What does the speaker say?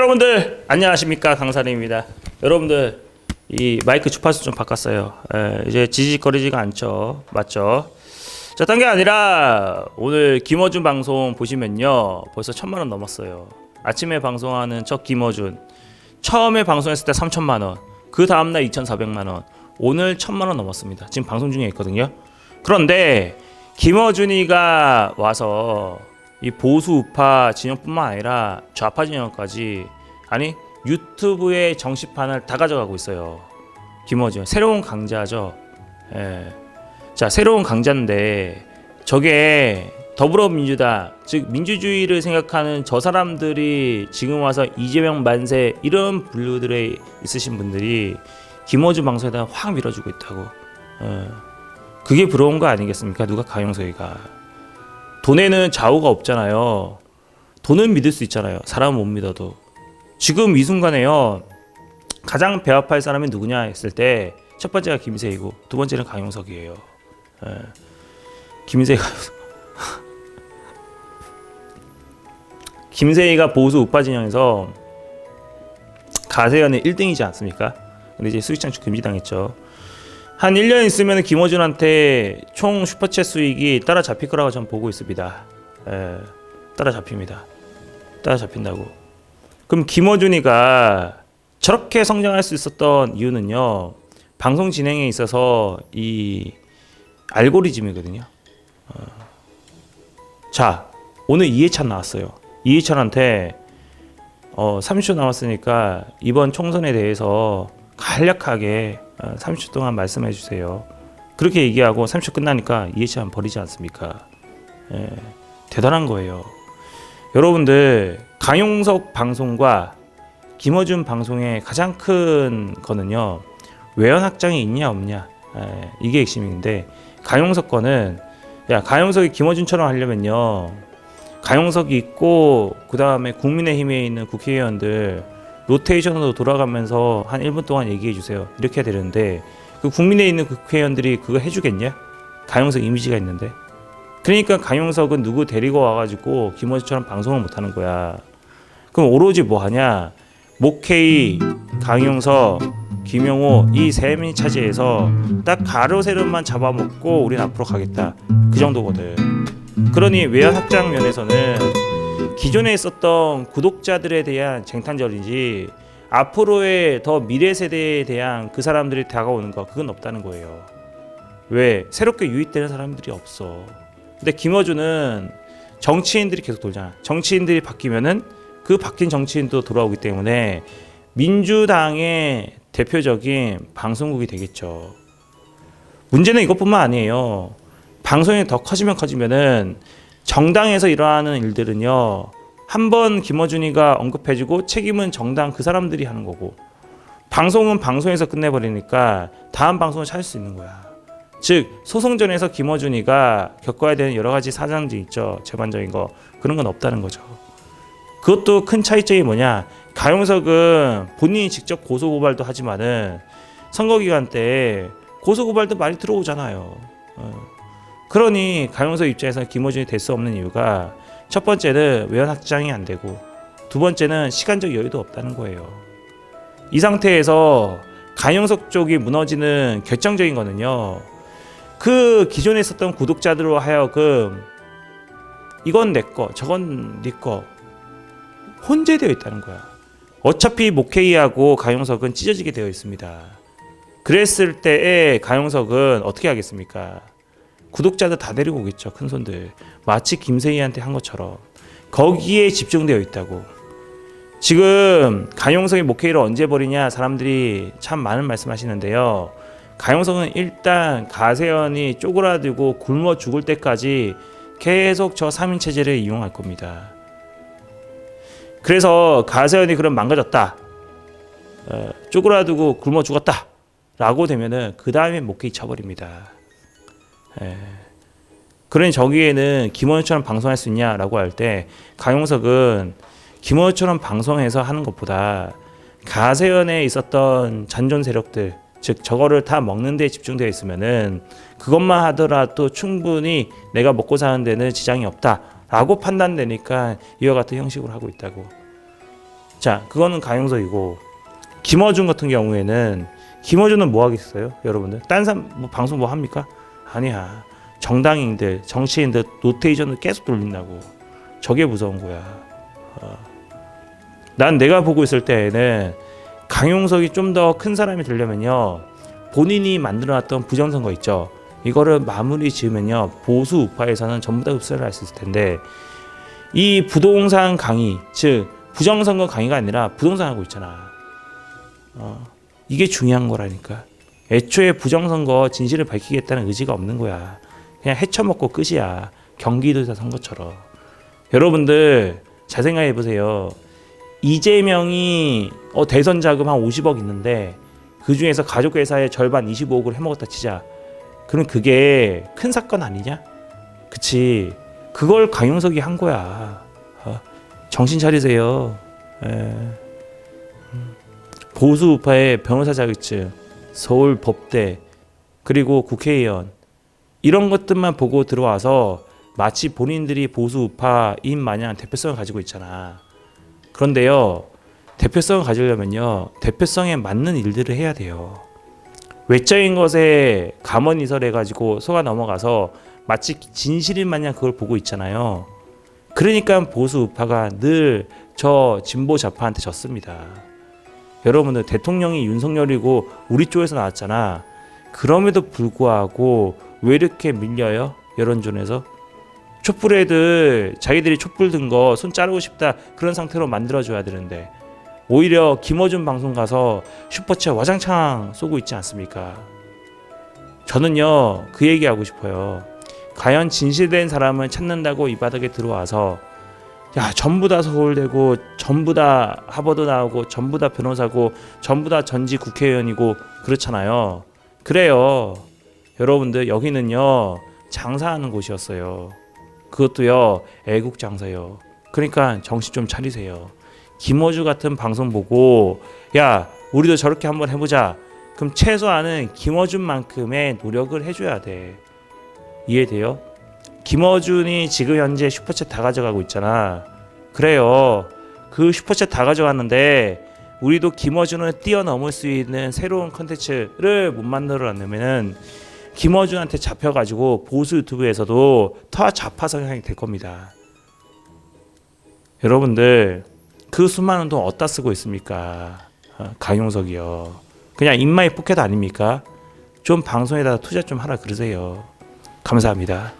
여러분들 안녕하십니까 강사님입니다. 여러분들 이 마이크 주파수 좀 바꿨어요. 에, 이제 지직거리지가 않죠. 맞죠? 자, 딴 게 아니라 오늘 김어준 방송 보시면요. 벌써 천만 원 넘었어요. 아침에 방송하는 첫 김어준 처음에 방송했을 때 3천만 원. 그 다음 날 2,400만 원. 오늘 천만 원 넘었습니다. 지금 방송 중에 있거든요. 그런데 김어준이가 와서 이 보수 우파 진영뿐만 아니라 좌파 진영까지 아니 유튜브의 정치판을 다 가져가고 있어요. 김어준 새로운 강자죠. 예. 자 새로운 강자인데 저게 더불어민주당 즉 민주주의를 생각하는 저 사람들이 지금 와서 이재명 만세 이런 분류들에 있으신 분들이 김어준 방송에다 확 밀어주고 있다고. 예. 그게 부러운 거 아니겠습니까? 누가 가용석이가. 돈에는 좌우가 없잖아요. 돈은 믿을 수 있잖아요. 사람은 못 믿어도. 지금 이 순간에요. 가장 배합할 사람이 누구냐 했을 때 첫 번째가 김세희고 두 번째는 강용석이에요. 예. 김세희가 김세희가 보수 우파 진영에서 가세연의 1등이지 않습니까? 근데 이제 수익창출 금지당했죠. 한 1년 있으면 김어준한테 총 슈퍼챗 수익이 따라잡힐 거라고 저는 보고 있습니다. 예, 따라잡힙니다. 따라잡힌다고. 그럼 김어준이가 저렇게 성장할 수 있었던 이유는요. 방송 진행에 있어서 이 알고리즘이거든요. 어. 자, 오늘 이해찬 나왔어요. 이해찬한테 어, 30초 남았으니까 이번 총선에 대해서 간략하게 어, 30초 동안 말씀해 주세요. 그렇게 얘기하고 30초 끝나니까 이해찬 버리지 않습니까? 예, 대단한 거예요. 여러분들 강용석 방송과 김어준 방송의 가장 큰 거는요 외연 확장이 있냐 없냐 예, 이게 핵심인데 강용석 거는 야 강용석이 김어준처럼 하려면요 강용석이 있고 그 다음에 국민의힘에 있는 국회의원들 로테이션으로 돌아가면서 한 1분 동안 얘기해 주세요. 이렇게 해야 되는데 그 국민에 있는 국회의원들이 그거 해주겠냐? 강용석 이미지가 있는데. 그러니까 강용석은 누구 데리고 와가지고 김어준처럼 방송을 못하는 거야. 그럼 오로지 뭐 하냐? 목회의, 강용석, 김용호 이 세 명이 차지해서 딱 가로 세로만 잡아먹고 우린 앞으로 가겠다. 그 정도거든. 그러니 외연 확장 면에서는 기존에 있었던 구독자들에 대한 쟁탈전이지 앞으로의 더 미래 세대에 대한 그 사람들이 다가오는 거 그건 없다는 거예요. 왜 새롭게 유입되는 사람들이 없어. 근데 김어준은 정치인들이 계속 돌잖아. 정치인들이 바뀌면은 그 바뀐 정치인도 돌아오기 때문에 민주당의 대표적인 방송국이 되겠죠. 문제는 이것뿐만 아니에요. 방송이 더 커지면 커지면은 정당에서 일어나는 일들은요. 한 번 김어준이가 언급해주고 책임은 정당 그 사람들이 하는 거고 방송은 방송에서 끝내버리니까 다음 방송을 찾을 수 있는 거야. 즉 소송전에서 김어준이가 겪어야 되는 여러 가지 사장들 있죠. 재반적인 거 그런 건 없다는 거죠. 그것도 큰 차이점이 뭐냐? 가용석은 본인이 직접 고소 고발도 하지만은 선거 기간 때 고소 고발도 많이 들어오잖아요. 어. 그러니 가용석 입장에서 김어준이 될 수 없는 이유가 첫 번째는 외연 확장이 안 되고 두 번째는 시간적 여유도 없다는 거예요. 이 상태에서 가용석 쪽이 무너지는 결정적인 거는요. 그 기존에 있었던 구독자들로 하여금 이건 내 거, 저건 네 거 혼재되어 있다는 거야. 어차피 목회의하고 가용석은 찢어지게 되어 있습니다. 그랬을 때에 가용석은 어떻게 하겠습니까? 구독자들 다 데리고 오겠죠 큰 손들. 마치 김세희한테 한 것처럼. 거기에 집중되어 있다고. 지금 가용석이 목회의를 언제 버리냐 사람들이 참 많은 말씀하시는데요. 가용석은 일단 가세연이 쪼그라들고 굶어 죽을 때까지 계속 저 3인 체제를 이용할 겁니다. 그래서 가세연이 그럼 망가졌다. 어, 쪼그라들고 굶어 죽었다. 라고 되면은 그 다음에 목회의 쳐버립니다 예. 그러니 저기에는 김원효처럼 방송할 수 있냐라고 할 때 강용석은 김원효처럼 방송해서 하는 것보다 가세연에 있었던 잔존 세력들 즉 저거를 다 먹는 데 집중되어 있으면은 그것만 하더라도 충분히 내가 먹고 사는 데는 지장이 없다라고 판단되니까 이와 같은 형식으로 하고 있다고 자, 그거는 강용석이고 김어준 같은 경우에는 김어준은 뭐 하겠어요, 여러분들? 딴 사람 뭐 방송 뭐 합니까? 아니야. 정당인들, 정치인들 노테이션을 계속 돌린다고. 저게 무서운 거야. 어. 난 내가 보고 있을 때에는 강용석이 좀 더 큰 사람이 되려면요. 본인이 만들어놨던 부정선거 있죠. 이거를 마무리 지으면요. 보수 우파에서는 전부 다 흡수를 할 수 있을 텐데 이 부동산 강의, 즉 부정선거 강의가 아니라 부동산 하고 있잖아. 어, 이게 중요한 거라니까. 애초에 부정선거 진실을 밝히겠다는 의지가 없는 거야. 그냥 헤쳐먹고 끝이야. 경기도에서 선거처럼. 여러분들 잘 생각해 보세요. 이재명이 어, 대선 자금 한 50억 있는데 그 중에서 가족회사의 절반 25억을 해먹었다 치자. 그럼 그게 큰 사건 아니냐? 그치. 그걸 강용석이 한 거야. 어, 정신 차리세요. 에. 음. 보수 우파의 변호사 자격증, 서울 법대, 그리고 국회의원 이런 것들만 보고 들어와서 마치 본인들이 보수 우파인 마냥 대표성을 가지고 있잖아. 그런데요, 대표성을 가지려면요, 대표성에 맞는 일들을 해야 돼요. 외적인 것에 감언이설 해 가지고 속아 넘어가서 마치 진실인 마냥 그걸 보고 있잖아요. 그러니까 보수 우파가 늘 저 진보 좌파한테 졌습니다. 여러분들 대통령이 윤석열이고 우리 쪽에서 나왔잖아. 그럼에도 불구하고 왜 이렇게 밀려요? 여론전에서 촛불 애들 자기들이 촛불 든 거 손 자르고 싶다 그런 상태로 만들어줘야 되는데 오히려 김어준 방송 가서 슈퍼챗 와장창 쏘고 있지 않습니까? 저는요 그 얘기하고 싶어요. 과연 진실된 사람을 찾는다고 이 바닥에 들어와서 야 전부 다 서울대고 전부 다 하버드 나오고 전부 다 변호사고 전부 다 전직 국회의원이고 그렇잖아요. 그래요. 여러분들 여기는요 장사하는 곳이었어요. 그것도요 애국 장사요. 그러니까 정신 좀 차리세요. 김어주 같은 방송 보고 야 우리도 저렇게 한번 해보자. 그럼 최소한은 김어준만큼의 노력을 해줘야 돼. 이해돼요? 김어준이 지금 현재 슈퍼챗 다 가져가고 있잖아. 그래요. 그 슈퍼챗 다 가져갔는데 우리도 김어준을 뛰어넘을 수 있는 새로운 컨텐츠를 못 만들어내면은 김어준한테 잡혀가지고 보수 유튜브에서도 더 좌파 성향이 될 겁니다. 여러분들 그 수많은 돈 어디다 쓰고 있습니까? 어, 강용석이요. 그냥 인마이 포켓 아닙니까? 좀 방송에다 투자 좀 하라 그러세요. 감사합니다.